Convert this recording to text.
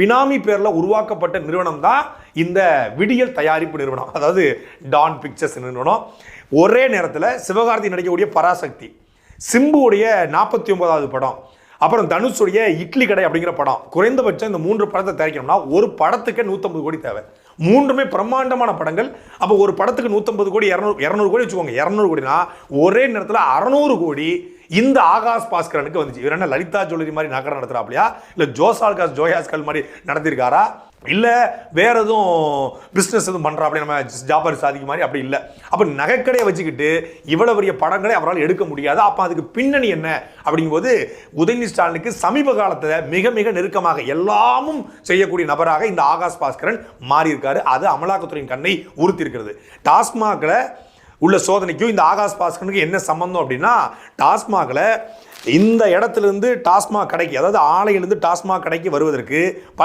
பினாமி பேரில் உருவாக்கப்பட்ட நிறுவனம் தான் இந்த விடியல் தயாரிப்பு நிறுவனம். அதாவது டான் பிக்சர்ஸ் நிறுவனம். ஒரே நேரத்தில் சிவகார்த்தி நடிக்கக்கூடிய பராசக்தி சிம்புவுடைய நாற்பத்தி ஒன்பதாவது படம் அப்புறம் தனுஷுடைய இட்லி கடை அப்படிங்கிற படம். குறைந்தபட்சம் இந்த மூன்று படத்தை தயாரிக்கணும்னா ஒரு படத்துக்கு நூற்றம்பது கோடி தேவை. மூன்றுமே பிரம்மாண்டமான படங்கள். அப்போ ஒரு படத்துக்கு நூற்றம்பது கோடி இரநூறு இரநூறு கோடி வச்சுக்கோங்க. இரநூறு கோடினா ஒரே நேரத்தில் அறநூறு கோடி இந்த ஆகாஷ் பாஸ்கரனுக்கு வந்துச்சு. இவர் என்ன லலிதா ஜுவல்லரி மாதிரி நகரம் நடத்துறாப்லையா? இல்லை ஜோசால்காஸ் ஜோயாஸ்கல் மாதிரி நடத்திருக்காரா? இல்லை வேற எதுவும் பிஸ்னஸ் எதுவும் பண்ணுறாப்படி நம்ம ஜாபர் சாதிக்கு மாதிரி அப்படி இல்லை. அப்போ நகைக்கடையை வச்சுக்கிட்டு இவ்வளவு பெரிய படங்களை அவரால் எடுக்க முடியாது. அப்போ அதுக்கு பின்னணி என்ன? அப்படிங்கும்போது உதயநிதி ஸ்டாலினுக்கு சமீப காலத்தில் மிக மிக நெருக்கமாக எல்லாமும் செய்யக்கூடிய நபராக இந்த ஆகாஷ் பாஸ்கரன் மாறியிருக்காரு. அது அமலாக்கத்துறையின் கண்ணை உறுத்திருக்கிறது டாஸ்மாகில் உள்ள சோதனைக்கும் இந்த ஆகாஷ் பாஸ்கனுக்கு என்ன சம்பந்தம் அப்படின்னா டாஸ்மாகில் இந்த இடத்துலேருந்து டாஸ்மாக் கடைக்கு அதாவது ஆலையிலேருந்து டாஸ்மாக் கடைக்கு வருவதற்கு பல